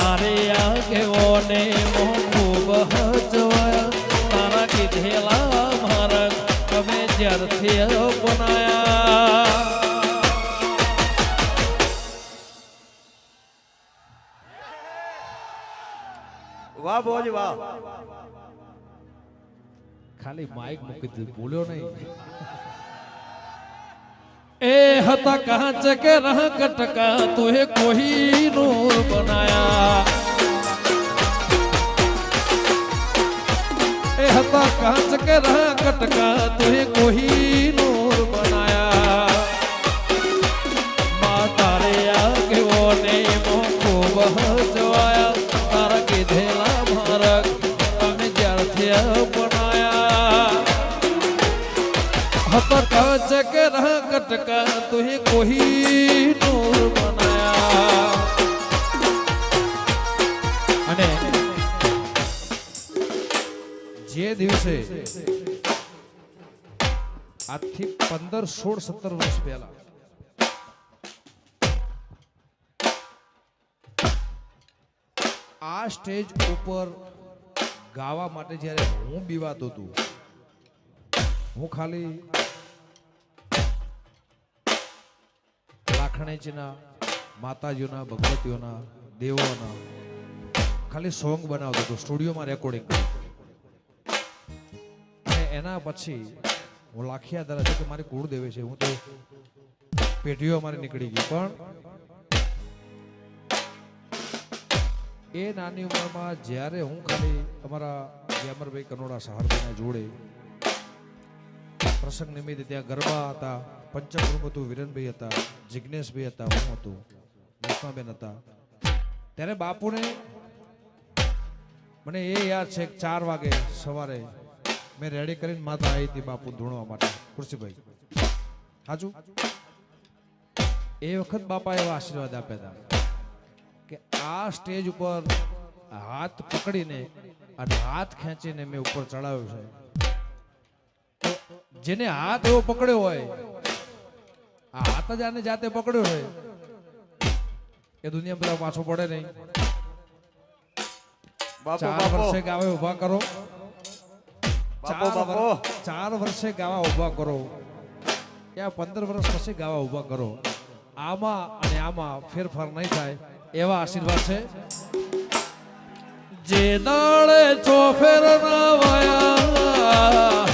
માં તારે આગેઓને મોં ખૂબ હજવાયા તારા કીધેલા મારા અમે જ્યારથી અપનાયા. વાહ બોજ વાહ. ખાલી માઇક મૂકી દીધું બોલ્યો નહીં. એ હતા કાંચ કે રહ કટકા તુએ કોઈ નૂર બનાયા. એ હતા કાંચ કે રહ કટકા તુએ કોઈ નૂર કટકા તુહે કોઈ નૂર બનાયા અને જે દિવસે આજથી પંદર સોળ સત્તર વર્ષ પહેલા આ સ્ટેજ ઉપર ગાવા માટે જ્યારે હું બીવાતો હતો હું ખાલી લાખણેજીના માતાજીઓના, ભગવતીઓના, દેવોના. ખાલી સોંગ બનાવતો હતો સ્ટુડિયોમાં રેકોર્ડિંગ અને એના પછી હું લાખિયા દ્વારા છું કે મારી કુળદેવે છે, હું તો પેઢીઓ અમારી નીકળી ગઈ. પણ એ નાની ઉંમરમાં જ્યારે હું ખાલી અમારા ગ્યામરભાઈ કનોડા સહારભાઈના જોડે પ્રસંગ નિમિત્તે ત્યાં ગરબા હતા પંચમૃગ હતું, વિરનભાઈ હતા જિજ્ઞેશભાઈ હતા, હું હતું મુસ્માબેન હતા. ત્યારે બાપુને મને એ યાદ છે ચાર વાગે સવારે મેં રેડી કરીને માતા આવી હતી બાપુ ધૂણવા માટે, ખુરશીભાઈ. હાજુ? એ વખત બાપા એવા આશીર્વાદ આપ્યા હતા કે આ સ્ટેજ ઉપર હાથ પકડીને અને હાથ ખેંચીને મેં ઉપર ચડાવ્યો છે. જેને હાથ એવો પકડ્યો હોય આ હાથ જ આને જાતે પકડ્યો હોય એ દુનિયા પેલા પાછો પડે નહીં. ચાર વર્ષે ગાવે ઊભા કરો. ચાર વર્ષે ગાવા ઊભા કરો. ત્યાં પંદર વર્ષ પછી ગાવા ઊભા કરો. આમાં અને આમાં ફેરફાર નહીં થાય એવા આશીર્વાદ છે. જે દાડે ચોફેર ના વાયા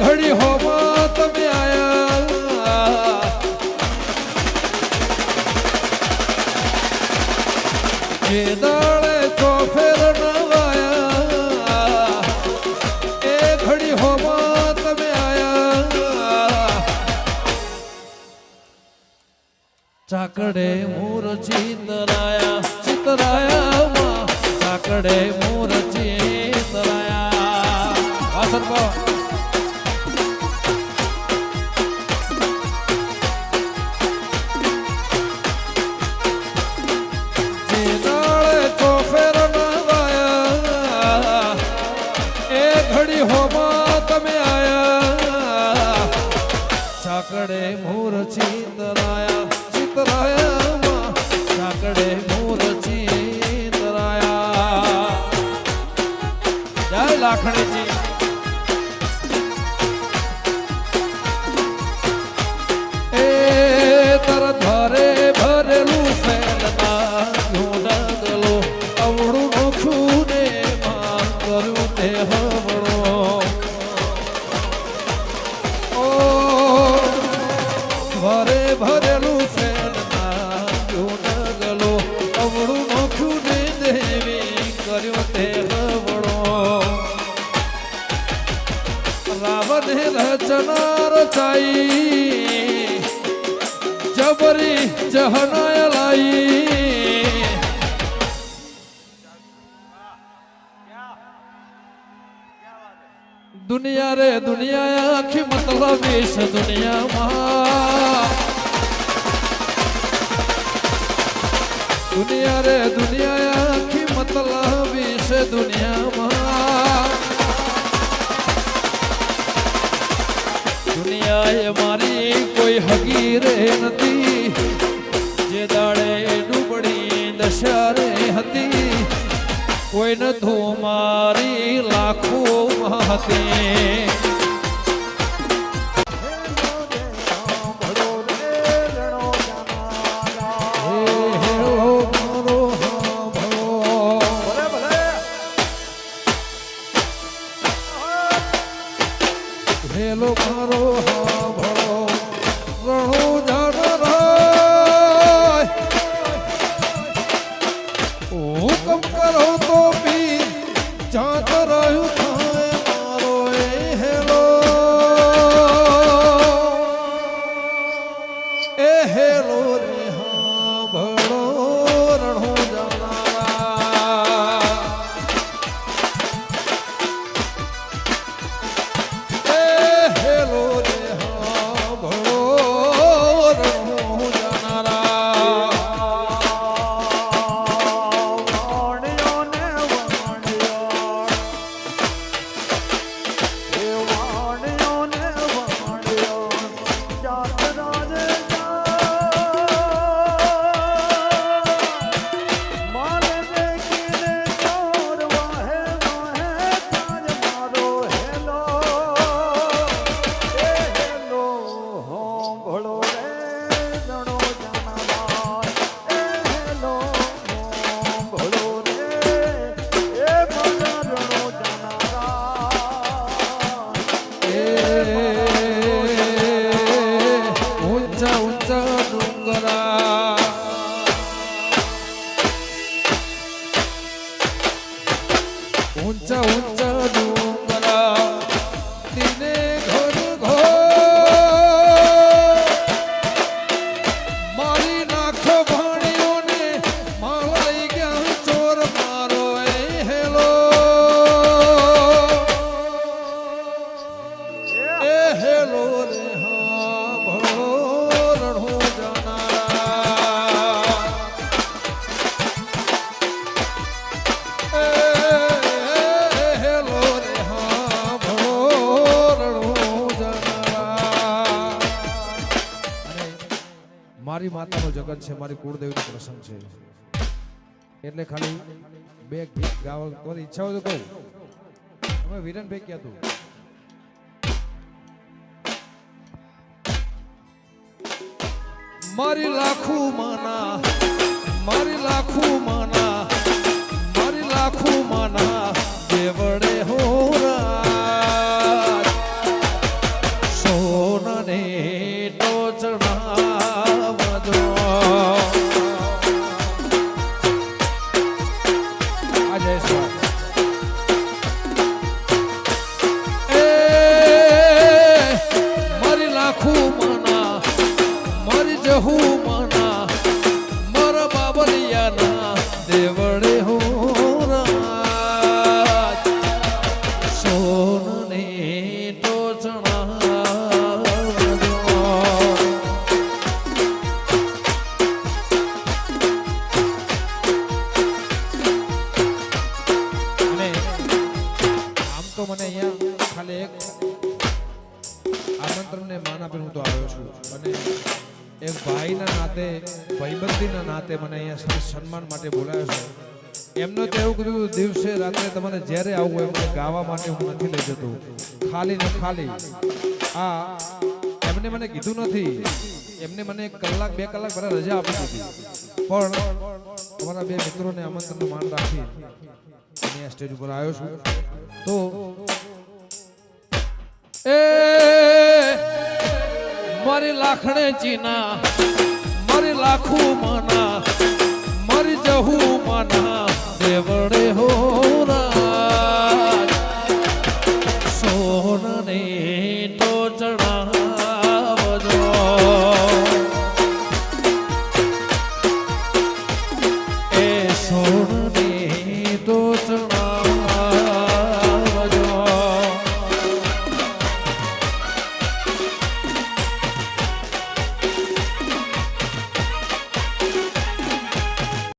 ઘડી હોમાં તમે આયા જે દાડે ચોફેર ના વાયા એ ઘડી હોમાં તમે આયા ચાકડે મોર ચિતરાયા ચિતરાયા માં ચાકડે મોર Crazy રાવણે રચના રચાઈ જબરી જહનાય લાઈ. દુનિયા રે દુનિયા આખી મતલબ દુનિયામાં. દુનિયા રે દુનિયા હગી રે નથી જે દાડે ડૂબડી દશા રે હતી કોઈને ધોમારી લાખો હતી હેલો મારો હાંભળો. Oh, no. છે, મારી કુળદેવીનો પ્રસંગ છે. એટલે ખાલી બે ગીત ગાવા તમારી ઈચ્છા હોય તો કહું. અમે વિરનભાઈ ક્યાં તું? મારી લાખું માના, મારી લાખું માના, મારી લાખું માના. મારી જહું નાતે ભાઈબંધીના નાતે મને અહીંયા સન્માન માટે બોલાયો છે. એમનું તો એવું કીધું, દિવસે રાત્રે તમારે જ્યારે આવવું હોય એમને ગાવા માટે હું નથી લઈ જતો. ખાલી ને ખાલી. આ એમને મને કીધું નથી. એમને મને કલાક, બે કલાક પહેલા રજા આપી દીધી. પણ અમારા બે મિત્રોને આમંત્રણનું માન રાખી આ સ્ટેજ ઉપર આવ્યો છું. તો એ મારી લાખણે ચીના લાખું મના મારી જહું મના દેવડે હો.